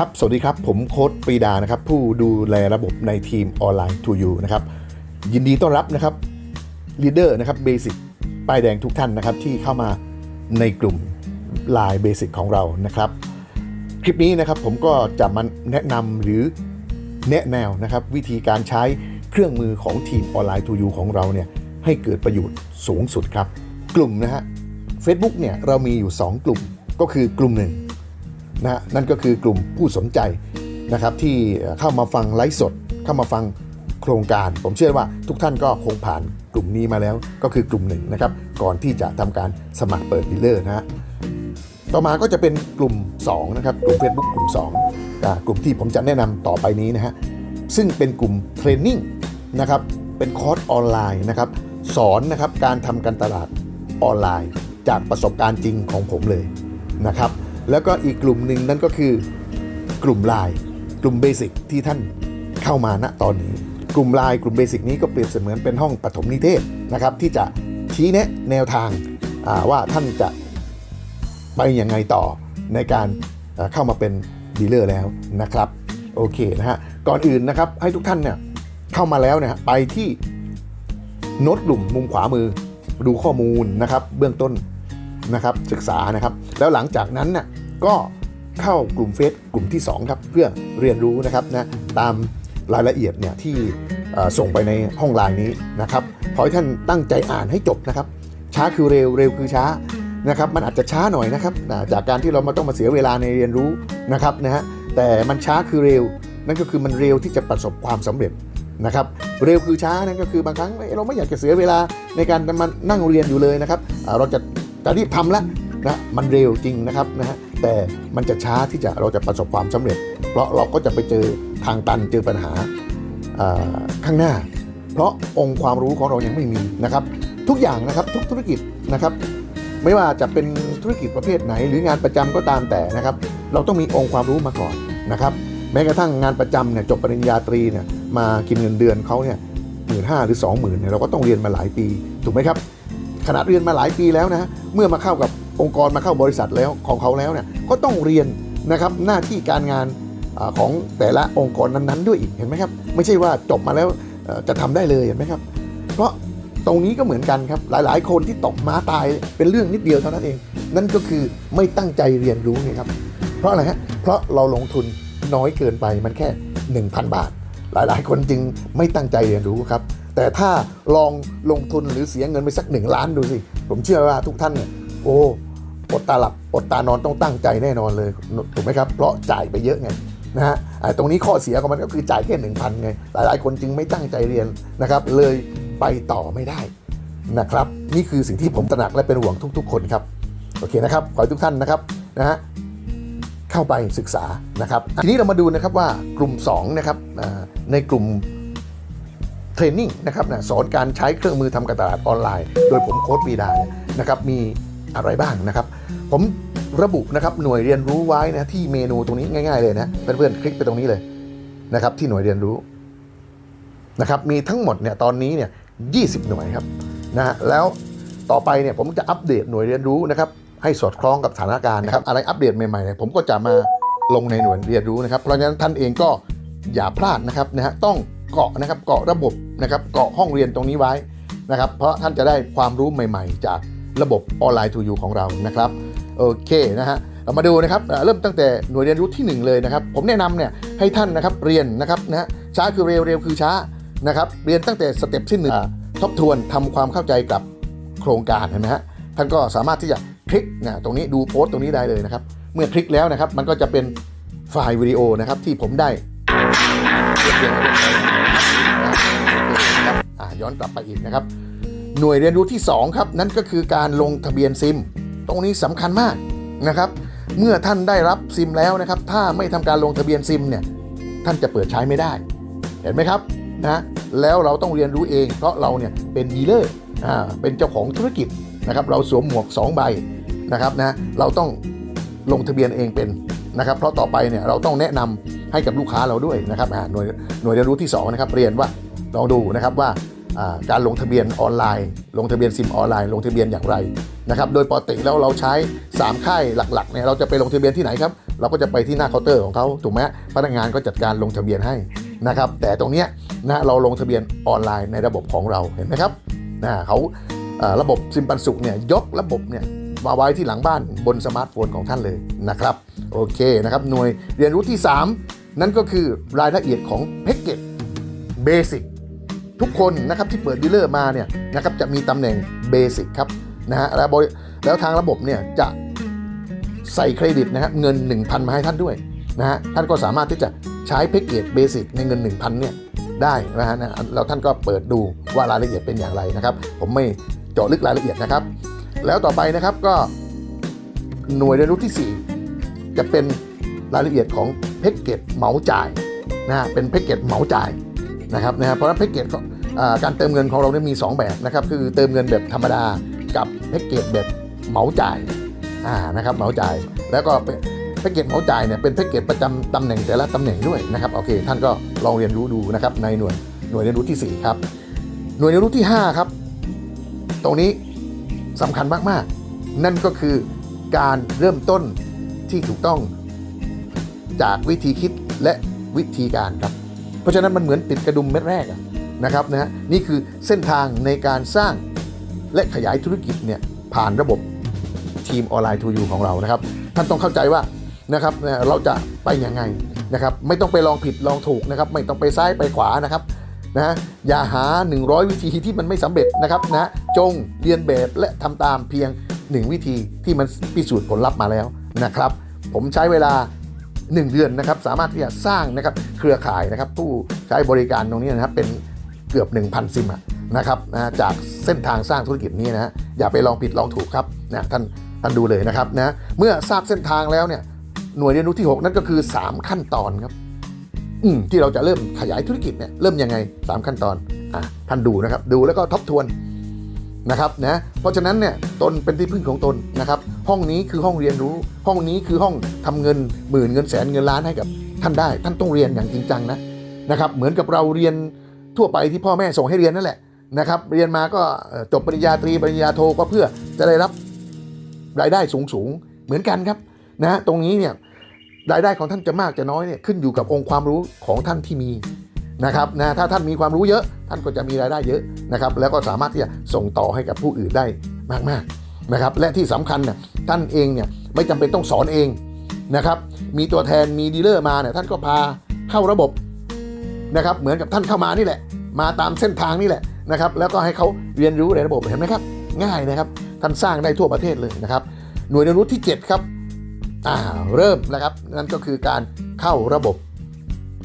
ครับ สวัสดีครับ ผมโค้ดปรีดานะครับ ผู้ดูแลระบบในทีมออนไลน์ to you นะครับ ยินดีต้อนรับนะครับลีดเดอร์นะครับเบสิกป้ายแดงทุกท่านนะครับ ที่เข้ามาในกลุ่ม Line Basic ของเรานะครับ คลิปนี้นะครับผมก็จะมาแนะนำหรือแนะแนวนะครับ วิธีการใช้เครื่องมือของทีมออนไลน์ to you ของเราเนี่ยให้เกิดประโยชน์สูงสุดครับ กลุ่มนะฮะ Facebook เนี่ยเรามีอยู่ 2 กลุ่มก็คือกลุ่มหนึ่ง นะนั่นก็คือกลุ่มผู้สนใจนะครับที่เข้ามาฟังไลฟ์สด เข้ามาฟังโครงการ ผมเชื่อว่าทุกท่านก็คงผ่านกลุ่มนี้มาแล้ว ก็คือกลุ่มหนึ่งนะครับก่อนที่จะทำการสมัครเปิดดีลเลอร์นะฮะต่อมาก็จะเป็นกลุ่ม2นะครับกลุ่ม Facebook กลุ่ม2อ่ากลุ่มที่ผมจะแนะนำต่อไปนี้นะฮะซึ่งเป็นกลุ่มเทรนนิ่งนะครับเป็นคอร์สออนไลน์นะครับสอนนะครับการทำการตลาดออนไลน์ จากประสบการณ์จริงของผมเลยนะครับ แล้วก็อีกกลุ่มหนึ่งนั่นก็คือกลุ่มไลน์กลุ่มเบสิกที่ท่านเข้ามาณตอนนี้ กลุ่มไลน์กลุ่มเบสิกนี้ก็เปรียบเสมือนเป็นห้องปฐมนิเทศนะครับ ที่จะชี้แนะแนวทางว่าท่านจะไปยังไงต่อในการเอ่อเข้ามาเป็นดีลเลอร์แล้วนะครับโอเคนะฮะก่อนอื่นนะครับให้ทุกท่านเนี่ยเข้ามาแล้วเนี่ยไปที่โน้ตกลุ่มมุมขวามือดูข้อมูลนะครับ เบื้องต้นนะครับศึกษานะครับ แล้วหลังจากนั้นน่ะ ก็เข้ากลุ่มเฟซกลุ่มที่ 2 ครับ เพื่อเรียนรู้นะครับนะตามรายละเอียดเนี่ยที่ส่งไปในห้องไลน์นี้นะครับขอให้ท่านตั้งใจอ่านให้จบนะครับ ช้าคือเร็วเร็วคือช้านะครับ มันอาจจะช้าหน่อยนะครับจากการที่เรามาต้องมาเสียเวลาในเรียนรู้นะครับนะฮะแต่มันช้าคือเร็ว นั่นก็คือมันเร็วที่จะประสบความสำเร็จนะครับเร็วคือช้านั่นก็คือบางครั้งเราไม่อยากจะเสียเวลาในการมานั่งเรียนอยู่เลยนะครับเราจะจะรีบทำล้ว นะมันเร็วจริงนะครับนะฮะแต่มันจะช้าที่จะเราจะประสบความสำเร็จ เพราะเราก็จะไปเจอทางตันเจอปัญหาข้างหน้า เพราะองค์ความรู้ของเรายังไม่มีนะครับ ทุกอย่างนะครับทุกธุรกิจนะครับ ไม่ว่าจะเป็นธุรกิจประเภทไหน หรืองานประจำก็ตามแต่นะครับ เราต้องมีองค์ความรู้มาก่อนนะครับ แม้กระทั่งงานประจำเนี่ยจบปริญญาตรีเนี่ยมากินเงินเดือนเขาเนี่ยหมื่นห้าหรือสองหมื่นเนี่ยเราก็ต้องเรียนมาหลายปี ถูกไหมครับขนาดเรียนมาหลายปีแล้วนะเมื่อมาเข้ากับ องค์กรมาเข้าบริษัทแล้วของเขาแล้วเนี่ยก็ต้องเรียนนะครับหน้าที่การงานของแต่ละองค์กรนั้นๆ ด้วยอีกเห็นไหมครับ ไม่ใช่ว่าจบมาแล้วจะทำได้เลยเห็นไหมครับ เพราะตรงนี้ก็เหมือนกันครับหลายๆ คนที่ตกม้าตายเป็นเรื่องนิดเดียวเท่านั้นเอง นั่นก็คือไม่ตั้งใจเรียนรู้ไงครับ เพราะอะไรฮะเพราะเราลงทุนน้อยเกินไปมันแค่ 1,000 บาท หลายๆ คนจึงไม่ตั้งใจเรียนรู้ครับ แต่ถ้าลองลงทุนหรือเสียเงินไปสัก 1 ล้านดูสิ ผมเชื่อว่าทุกท่านเนี่ยโอ้ อดตาหลับอดตานอนต้องตั้งใจแน่นอนเลยถูกไหมครับเพราะจ่ายไปเยอะไงนะฮะอ่าตรงนี้ข้อเสียของมันก็คือจ่ายแค่หนึ่งพันไงหลายๆ คนจึงไม่ตั้งใจเรียนนะครับ เลยไปต่อไม่ได้นะครับ นี่คือสิ่งที่ผมตระหนักและเป็นห่วงทุก ๆ คนครับโอเคนะครับขอให้ทุกท่านนะครับนะฮะเข้าไปศึกษานะครับ ทีนี้เรามาดูนะครับว่ากลุ่ม2นะครับในกลุ่มเทรนนิ่งนะครับนะสอนการใช้เครื่องมือทำการตลาดออนไลน์ โดยผมโค้ดวีดาเนี่ยนะครับมีอะไรบ้างนะครับ ผมระบุนะครับหน่วยเรียนรู้ไว้นะที่เมนูตรงนี้ง่าย ๆเลยนะเพื่อนๆคลิกไปตรงนี้เลยนะครับ ที่หน่วยเรียนรู้นะครับมีทั้งหมดเนี่ยตอนนี้เนี่ย20 หน่วยครับนะฮะแล้วต่อไปเนี่ยผมจะอัปเดตหน่วยเรียนรู้นะครับ ให้สอดคล้องกับสถานการณ์นะครับ อะไรอัปเดตใหม่ๆเนี่ยผมก็จะมาลงในหน่วยเรียนรู้นะครับ เพราะฉะนั้นท่านเองก็อย่าพลาดนะครับนะฮะต้องเกาะนะครับเกาะระบบนะครับเกาะห้องเรียนตรงนี้ไว้นะครับ เพราะท่านจะได้ความรู้ใหม่ ๆ จาก ระบบออนไลน์ทูยูของเรานะครับโอเคนะฮะเรามาดูนะครับเริ่มตั้งแต่หน่วยเรียนรู้ที่ 1 เลยนะครับ ผมแนะนำเนี่ยให้ท่านนะครับเรียนนะครับนะฮะช้าคือเร็วเร็วคือช้านะครับเรียนตั้งแต่สเต็ปที่หนึ่งทบทวนทำความเข้าใจกับโครงการเห็นไหมฮะท่านก็สามารถที่จะคลิกนะตรงนี้ดูโพสต์ตรงนี้ได้เลยนะครับ เมื่อคลิกแล้วนะครับ มันก็จะเป็นไฟล์วิดีโอนะครับที่ผมได้ย้อนกลับไปอีกนะครับ หน่วยเรียนรู้ที่ 2 ครับ นั่นก็คือการลงทะเบียนซิม ตรงนี้สำคัญมากนะครับ เมื่อท่านได้รับซิมแล้วนะครับ ถ้าไม่ทำการลงทะเบียนซิมเนี่ยท่านจะเปิดใช้ไม่ได้ เห็นไหมครับนะแล้วเราต้องเรียนรู้เองเพราะเราเนี่ยเป็นดีลเลอร์อ่าเป็นเจ้าของธุรกิจนะครับ เราสวมหมวก 2 ใบนะครับนะเราต้องลงทะเบียนเองเป็นนะครับเพราะต่อไปเนี่ยเราต้องแนะนำให้กับลูกค้าเราด้วยนะครับหน่วยหน่วยเรียนรู้ที่2นะครับเรียนว่าลองดูนะครับว่า การลงทะเบียนออนไลน์ ลงทะเบียนซิมออนไลน์ ลงทะเบียนอย่างไรนะครับ โดยปกติแล้วเราใช้ 3 ค่ายหลักๆเนี่ยเราจะไปลงทะเบียนที่ไหนครับ เราก็จะไปที่หน้าเคาน์เตอร์ของเขาถูกไหมพนักงานก็จัดการลงทะเบียนให้นะครับ แต่ตรงเนี้ยนะเราลงทะเบียนออนไลน์ในระบบของเราเห็นไหมครับนะเขาระบบซิมปันสุขเนี่ยยกระบบเนี่ยมาไว้ที่หลังบ้านบนสมาร์ทโฟนของท่านเลยนะครับโอเคนะครับหน่วยเรียนรู้ที่ 3 นั่นก็คือรายละเอียดของแพ็กเกจเบสิก ทุกคนนะครับที่เปิดดีลเลอร์มาเนี่ยนะครับจะมีตำแหน่งเบสิกครับนะฮะแล้วบแล้วทางระบบเนี่ยจะใส่เครดิตนะฮะเงิน 1,000 มาให้ท่านด้วยนะฮะท่านก็สามารถที่จะใช้แพ็กเกจเบสิกในเงิน 1,000เนี่ยได้นะฮะนะแล้วท่านก็เปิดดูว่ารายละเอียดเป็นอย่างไรนะครับ ผมไม่เจาะลึกรายละเอียดนะครับ แล้วต่อไปนะครับก็หน่วยเรียนรู้ที่ 4 จะเป็นรายละเอียดของแพ็กเกจเหมาจ่ายนะฮะเป็นแพ็กเกจเหมาจ่าย นะครับนะฮะเพราะแพ็กเกจการเติมเงินของเราเนี่ยมี 2 แบบนะครับคือเติมเงินแบบธรรมดากับแพ็กเกจแบบเหมาจ่ายอ่านะครับเหมาจ่ายแล้วก็แพ็กเกจเหมาจ่ายเนี่ยเป็นแพ็กเกจประจำตำแหน่งแต่ละตำแหน่งด้วยนะครับโอเค ท่านก็ลองเรียนรู้ดูนะครับในหน่วยหน่วยเรียนรู้ทีสี่4 ครับ หน่วยเรียนรู้ที่ 5 ครับ ตรงนี้สำคัญมากๆ นั่นก็คือการเริ่มต้นที่ถูกต้องจากวิธีคิดและวิธีการครับ เพราะฉะนั้นมันเหมือนติดกระดุมเม็ดแรกนะครับนะฮะนี่คือเส้นทางในการสร้างและขยายธุรกิจเนี่ยผ่านระบบทีมออนไลน์ทูยูของเรานะครับ ท่านต้องเข้าใจว่านะครับเราจะไปยังไงนะครับ ไม่ต้องไปลองผิดลองถูกนะครับ ไม่ต้องไปซ้ายไปขวานะครับนะอย่าหา 100 วิธีที่มันไม่สำเร็จนะครับนะจงเรียนแบบและทำตามเพียง 1 วิธีที่มันพิสูจน์ผลลัพธ์มาแล้วนะครับ ผมใช้เวลา 1 เดือนนะครับสามารถที่จะสร้างนะครับเครือข่ายนะครับผู้ใช้บริการตรงนี้นะครับเป็นเกือบ 1,000 ซิมนะครับนะจากเส้นทางสร้างธุรกิจนี้นะฮะอย่าไปลองผิดลองถูกครับนะท่านท่านดูเลยนะครับนะเมื่อทราบเส้นทางแล้วเนี่ยหน่วยเรียนรู้ที่ 6 นั่นก็คือ 3 ขั้นตอนครับที่เราจะเริ่มขยายธุรกิจเนี่ยเริ่มยังไง 3 ขั้นตอนอะท่านดูนะครับดูแล้วก็ทบทวน นะครับนะเพราะฉะนั้นเนี่ยตนเป็นที่พึ่งของตนนะครับ ห้องนี้คือห้องเรียนรู้ ห้องนี้คือห้องทำเงินหมื่นเงินแสนเงินล้านให้กับท่านได้ ท่านต้องเรียนอย่างจริงจังนะนะครับ เหมือนกับเราเรียนทั่วไปที่พ่อแม่ส่งให้เรียนนั่นแหละนะครับ เรียนมาก็จบปริญญาตรีปริญญาโทก็เพื่อจะได้รับรายได้สูงสูงเหมือนกันครับนะตรงนี้เนี่ยรายได้ของท่านจะมากจะน้อยเนี่ยขึ้นอยู่กับองค์ความรู้ของท่านที่มี นะครับนะถ้าท่านมีความรู้เยอะ ท่านก็จะมีรายได้เยอะนะครับแล้วก็สามารถที่จะส่งต่อให้กับผู้อื่นได้มากๆนะครับและที่สำคัญเนี่ยท่านเองเนี่ยไม่จำเป็นต้องสอนเองนะครับมีตัวแทนมีดีลเลอร์มาเนี่ยท่านก็พาเข้าระบบนะครับเหมือนกับท่านเข้ามานี่แหละ มาตามเส้นทางนี่แหละนะครับแล้วก็ให้เขาเรียนรู้ในระบบเห็นไหมครับ ง่ายนะครับท่านสร้างได้ทั่วประเทศเลยนะครับหน่วยเรียนรู้ที่ 7 ครับอ่าเริ่มนะครับนั่นก็คือการเข้าระบบ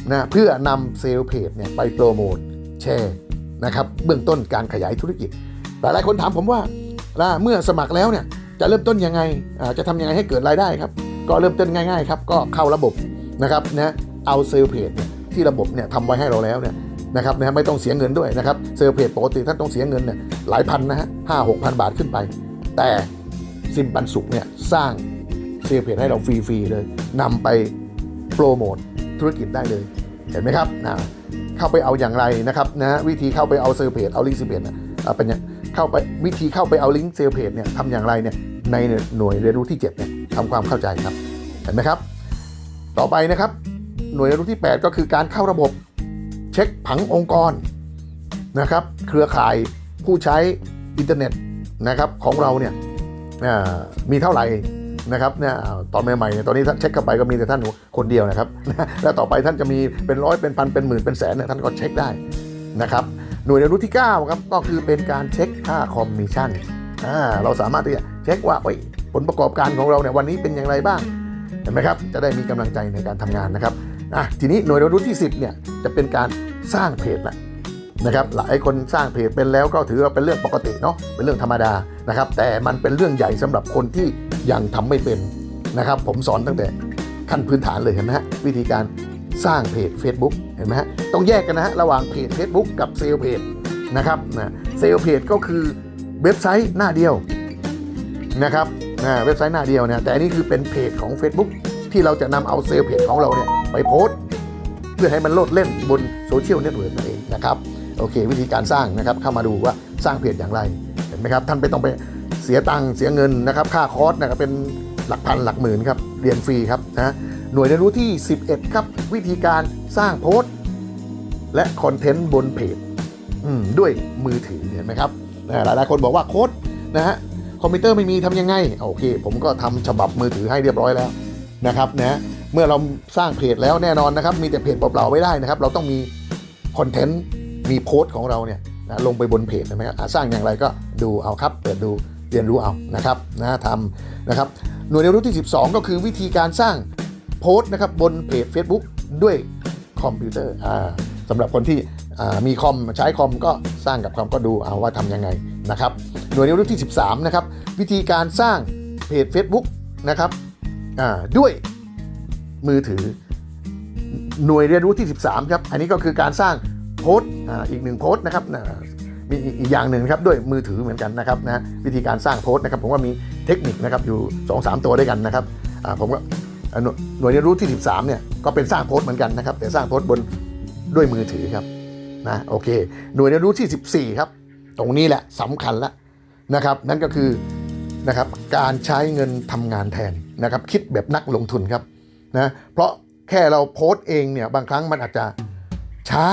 นะเพื่อนำเซลล์เพจเนี่ยไปโปรโมทแชร์นะครับเบื้องต้นการขยายธุรกิจ หลายหลายคนถามผมว่าล่ะเมื่อสมัครแล้วเนี่ยจะเริ่มต้นยังไงจะทำยังไงให้เกิดรายได้ครับก็เริ่มต้นง่ายๆครับก็เข้าระบบนะครับนะเอาเซลล์เพจที่ระบบเนี่ยทำไว้ให้เราแล้วเนี่ยนะครับนะไม่ต้องเสียเงินด้วยนะครับเซลล์เพจปกติท่านต้องเสียเงินเนี่ยหลายพันนะฮะห้าหกพันบาทขึ้นไป แต่ซิมปันสุขเนี่ยสร้างเซลล์เพจให้เราฟรี ๆ เลยนำไปโปรโมท ธุรกิจได้เลย เห็นไหมครับนะเข้าไปเอาอย่างไรนะครับนะวิธีเข้าไปเอาเซลล์เพจเอาลิงก์เซลล์เพจนะอ่าเป็นยังเข้าไปวิธีเข้าไปเอาลิงก์เซลล์เพจเนี่ยทำอย่างไรเนี่ยในหน่วยเรียนรู้ที่7เนี่ยทำความเข้าใจครับ เห็นไหมครับ ต่อไปนะครับ หน่วยเรียนรู้ที่ 8 ก็คือการเข้าระบบเช็คผังองค์กรนะครับ เครือข่ายผู้ใช้อินเทอร์เน็ตนะครับของเราเนี่ยมีเท่าไหร่ นะครับเนี่ยตอนใหม่ๆเนี่ยตอนนี้ท่านเช็คเข้าไปก็มีแต่ท่านคนเดียวนะครับ แล้วต่อไปท่านจะมีเป็นร้อยเป็นพันเป็นหมื่นเป็นแสนเนี่ยท่านก็เช็คได้นะครับหน่วยเรียนรู้ที่ 9 ครับ ก็คือเป็นการเช็คค่าคอมมิชชั่นอ่าเราสามารถที่จะเช็คว่าผลประกอบการของเราเนี่ยวันนี้เป็นอย่างไรบ้างเห็นไหมครับจะได้มีกำลังใจในการทำงานนะครับอะทีนี้หน่วยเรียนรู้ที่ 10เนี่ยจะเป็นการสร้างเพจละนะครับหลายคนสร้างเพจเป็นแล้วก็ถือว่าเป็นเรื่องปกติเนาะเป็นเรื่องธรรมดานะครับแต่มันเป็นเรื่องใหญ่สำหรับคนที่ ยังทำไม่เป็นนะครับ ผมสอนตั้งแต่ขั้นพื้นฐานเลยเห็นไหมฮะวิธีการสร้างเพจ Facebook เห็นไหมฮะต้องแยกกันนะฮะระหว่างเพจ Facebook กับเซลล์เพจนะครับนะเซลล์เพจก็คือเว็บไซต์หน้าเดียวนะครับนะเว็บไซต์หน้าเดียวเนี่ยแต่อันนี้คือเป็นเพจของ Facebook ที่เราจะนำเอาเซลล์เพจของเราเนี่ยไปโพสต์ เพื่อให้มันโลดเล่นบนโซเชียลเน็ตเวิร์กนั่นเองนะครับโอเค วิธีการสร้างนะครับเข้ามาดูว่าสร้างเพจอย่างไรเห็นไหมครับท่านไม่ต้องไป เสียตังค์เสียเงินนะครับ ค่าคอร์สนะครับเป็นหลักพันหลักหมื่นครับ เรียนฟรีครับนะหน่วยเรียนรู้ที่ 11 ครับ วิธีการสร้างโพสต์ และคอนเทนต์บนเพจด้วยมือถือเห็นไหมครับหลายหลายคนบอกว่าโค้ดนะฮะคอมพิวเตอร์ไม่มีทำยังไงโอเค ผมก็ทำฉบับมือถือให้เรียบร้อยแล้วนะครับนะเมื่อเราสร้างเพจแล้วแน่นอนนะครับ มีแต่เพจเปล่าๆไม่ได้นะครับ เราต้องมีคอนเทนต์มีโพสต์ของเราเนี่ยนะลงไปบนเพจนะครับสร้างอย่างไรก็ดูเอาครับ เปิดดู เรียนรู้เอานะครับนะทำนะครับหน่วยเรียนรู้ที่ 12 ก็คือวิธีการสร้างโพสต์นะครับบนเพจ Facebook ด้วยคอมพิวเตอร์อ่าสำหรับคนที่มีคอมใช้คอมก็สร้างกับคอมก็ดูเอาว่าทำยังไงนะครับหน่วยเรียนรู้ที่ 13 นะครับ วิธีการสร้างเพจ Facebook นะครับด้วยมือถือหน่วยเรียนรู้ที่ 13 ครับ อันนี้ก็คือการสร้างโพสต์อีกหนึ่งโพสต์นะครับ มีอีกอย่างหนึ่งครับด้วยมือถือเหมือนกันนะครับนะวิธีการสร้างโพสต์นะครับผมว่ามีเทคนิคนะครับอยู่ 2-3 ตัวด้วยกันนะครับผมก็หน่วยเรียนรู้ที่ 13เนี่ยก็เป็นสร้างโพสต์เหมือนกันนะครับแต่สร้างโพสต์บนด้วยมือถือครับนะโอเค หน่วยเรียนรู้ที่ 14 ครับ ตรงนี้แหละสำคัญแล้วนะครับ นั่นก็คือนะครับการใช้เงินทำงานแทนนะครับคิดแบบนักลงทุนครับนะเพราะแค่เราโพสต์เองเนี่ยบางครั้งมันอาจจะช้า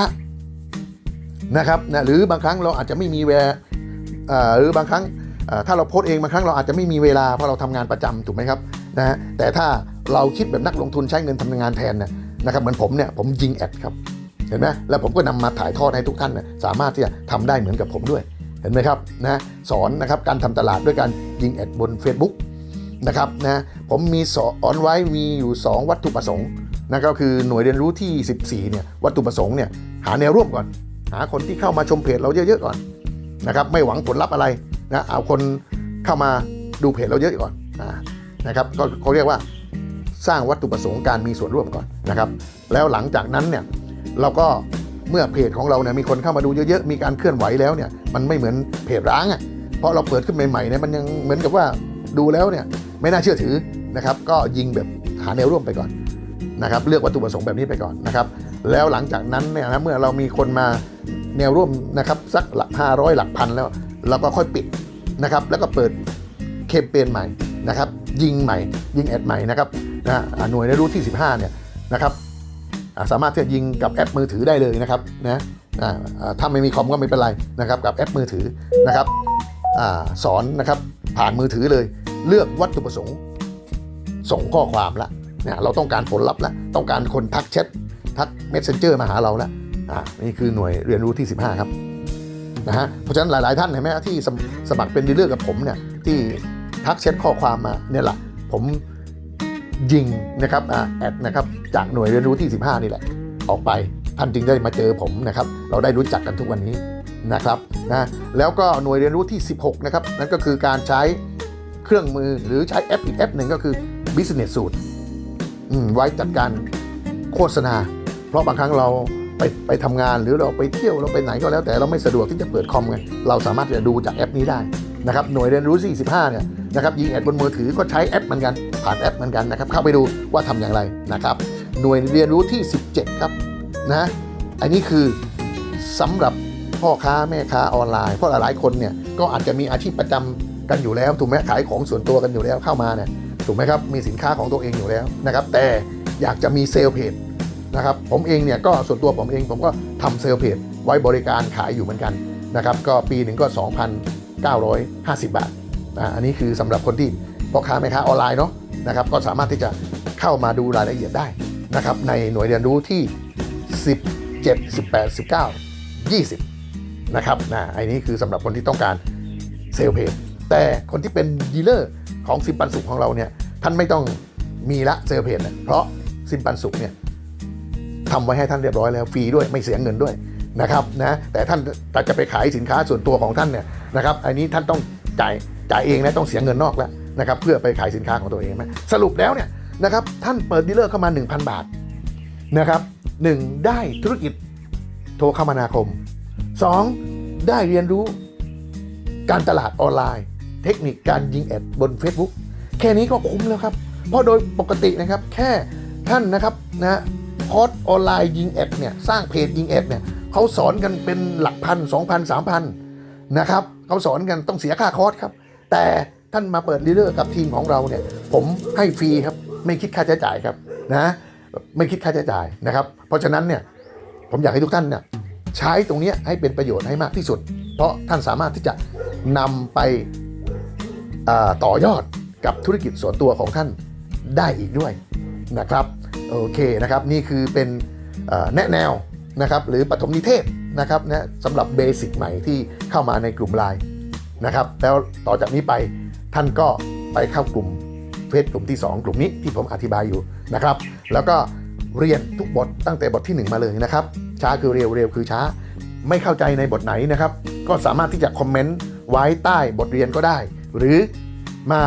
นะครับนะหรือบางครั้งเราอาจจะไม่มีเวลาหรือบางครั้งถ้าเราโพสต์เองบางครั้งเราอาจจะไม่มีเวลาเพราะเราทำงานประจำถูกไหมครับนะฮะแต่ถ้าเราคิดแบบนักลงทุนใช้เงินทำงานแทนเนี่ยนะครับเหมือนผมเนี่ยผมยิงแอดครับเห็นไหมแล้วผมก็นำมาถ่ายทอดให้ทุกท่านนะสามารถที่จะทำได้เหมือนกับผมด้วยเห็นไหมครับนะสอนนะครับการทำตลาดด้วยการยิงแอดบน Facebook นะครับนะผมมีสอนไว้มีอยู่ 2 วัตถุประสงค์นะก็คือหน่วยเรียนรู้ที่ 14เนี่ยวัตถุประสงค์เนี่ยหาแนวร่วมก่อน หาคนที่เข้ามาชมเพจเราเยอะๆก่อนนะครับไม่หวังผลลัพธ์อะไรนะเอาคนเข้ามาดูเพจเราเยอะก่อนนะครับก็เขาเรียกว่าสร้างวัตถุประสงค์การมีส่วนร่วมก่อนนะครับแล้วหลังจากนั้นเนี่ยเราก็เมื่อเพจของเราเนี่ยมีคนเข้ามาดูเยอะๆมีการเคลื่อนไหวแล้วเนี่ยมันไม่เหมือนเพจร้างอะ่ะเพราะเราเปิดขึ้นใหม่ๆเนี่ยมันยังเหมือนกับว่าดูแล้วเนี่ยไม่น่าเชื่อถือนะครับก็ยิงแบบหาแนวร่วมไปก่อนนะครับเลือกวัตถุประสงค์แบบนี้ไปก่อนนะครับแล้วหลังจากนั้นเนี่ยนะเมื่อเรามีคนมา แนวร่วมนะครับสักหลัก 500 หลักพันแล้วเราก็ค่อยปิดนะครับ แล้วก็เปิดเคมเปญใหม่นะครับ ยิงใหม่ ยิงแอดใหม่นะครับนะอ่าหน่วยในรู้ที่ 15 เนี่ยนะครับสามารถที่จะยิงกับแอปมือถือได้เลยนะครับนะถ้าไม่มีคอมก็ไม่เป็นไรนะครับกับแอปมือถือนะครับอสอนนะครับผ่านมือถือเลย เลือกวัตถุประสงค์ ส่งข้อความละเนี่ยเราต้องการผลลัพธ์ละต้องการคนทักแชททัก Messenger มาหาเราละ นี่คือหน่วยเรียนรู้ที่ 15 ครับนะฮะเพราะฉะนั้นหลาย ๆ ท่านเห็นไหมที่สมสมัครเป็นดีลเลอร์กับผมเนี่ยที่ทักแชทข้อความมาเนี่ยแหละผมยิงนะครับอ่าแอดนะครับจากหน่วยเรียนรู้ที่ 15 นี่แหละ ออกไปท่านจึงได้มาเจอผมนะครับ เราได้รู้จักกันทุกวันนี้นะครับนะแล้วก็หน่วยเรียนรู้ที่ 16 นะครับ นั่นก็คือการใช้เครื่องมือหรือใช้แอปอีกแอปหนึ่งก็คือ Business Suite อืมไว้จัดการโฆษณา เพราะบางครั้งเรา ไปไปทำงานหรือเราไปเที่ยวเราไปไหนก็แล้วแต่เราไม่สะดวกที่จะเปิดคอมไงเราสามารถจะดูจากแอปนี้ได้นะครับหน่วยเรียนรู้ 45 เนี่ยนะครับยิงแอดบนมือถือก็ใช้แอปเหมือนกันผ่านแอปเหมือนกันนะครับ เข้าไปดูว่าทำอย่างไรนะครับ หน่วยเรียนรู้ที่ 17 ครับนะอันนี้คือสำหรับพ่อค้าแม่ค้าออนไลน์เพราะหลายๆคนเนี่ยก็อาจจะมีอาชีพประจำกันอยู่แล้วถูกไหมขายของส่วนตัวกันอยู่แล้วเข้ามาเนี่ยถูกไหมครับมีสินค้าของตัวเองอยู่แล้วนะครับแต่อยากจะมีเซลล์เพจ นะครับผมเองเนี่ยก็ส่วนตัวผมเองผมก็ทำเซลล์เพจไว้บริการขายอยู่เหมือนกันนะครับก็ปีหนึ่งก็ 2,950 บาทอ่าอันนี้คือสำหรับคนที่พ่อค้าแม่ค้าออนไลน์เนาะนะครับก็สามารถที่จะเข้ามาดูรายละเอียดได้นะครับในหน่วยเรียนรู้ที่ 17 18 19 20นะครับนะไอ้นี้คือสำหรับคนที่ต้องการเซลล์เพจแต่คนที่เป็นดีลเลอร์ของซิมปันสุขของเราเนี่ยท่านไม่ต้องมีละเซลล์เพจเนี่ยเพราะซิมปันสุขเนี่ย ทำไว้ให้ท่านเรียบร้อยแล้วฟรีด้วยไม่เสียเงินด้วยนะครับนะแต่ท่านแต่จะไปขายสินค้าส่วนตัวของท่านเนี่ยนะครับอันนี้ท่านต้องจ่ายจ่ายเองนะต้องเสียเงินนอกแล้วนะครับเพื่อไปขายสินค้าของตัวเองไหมสรุปแล้วเนี่ยนะครับท่านเปิดดีลเลอร์เข้ามา 1,000 บาทนะครับหนึ่งได้ธุรกิจโทรคมนาคม 2. ได้เรียนรู้การตลาดออนไลน์ เทคนิคการยิงแอดบน Facebook แค่นี้ก็คุ้มแล้วครับ เพราะโดยปกตินะครับแค่ท่านนะครับนะ คอร์สออนไลน์ยิงแอดเนี่ยสร้างเพจยิงแอดเนี่ยเขาสอนกันเป็นหลักพันสองพันสามพันนะครับเขาสอนกันต้องเสียค่าคอร์สครับ แต่ท่านมาเปิดลีเดอร์กับทีมของเราเนี่ยผมให้ฟรีครับไม่คิดค่าใช้จ่ายครับนะไม่คิดค่าใช้จ่ายนะครับ เพราะฉะนั้นเนี่ยผมอยากให้ทุกท่านเนี่ยใช้ตรงนี้ให้เป็นประโยชน์ให้มากที่สุด เพราะท่านสามารถที่จะนำไปต่อยอดกับธุรกิจส่วนตัวของท่านได้อีกด้วยนะครับ โอเคนะครับนี่คือเป็นแนะแนวนะครับหรือปฐมนิเทศนะครับนะสำหรับเบสิกใหม่ที่เข้ามาในกลุ่มไลน์นะครับแล้วต่อจากนี้ไปท่านก็ไปเข้ากลุ่มเฟซกลุ่มที่ 2 กลุ่มนี้ที่ผมอธิบายอยู่นะครับ แล้วก็เรียนทุกบทตั้งแต่บททีหนึ่1 มาเลยนะครับ ช้าคือเร็วเร็วคือช้า ไม่เข้าใจในบทไหนนะครับ ก็สามารถที่จะคอมเมนต์ไว้ใต้บทเรียนก็ได้ หรือมา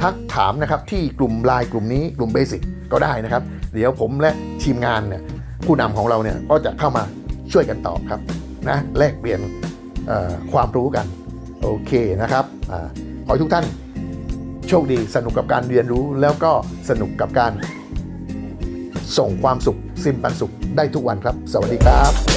ทักถามนะครับที่กลุ่มไลน์กลุ่มนี้กลุ่มเบสิกก็ได้นะครับ เดี๋ยวผมและทีมงานเนี่ยผู้นำของเราเนี่ยก็จะเข้ามาช่วยกันตอบครับนะแลกเปลี่ยนความรู้กัน โอเคนะครับอขอให้ทุกท่านโชคดีสนุกกับการเรียนรู้แล้วก็สนุกกับการส่งความสุข ซิมปันสุขได้ทุกวันครับ สวัสดีครับ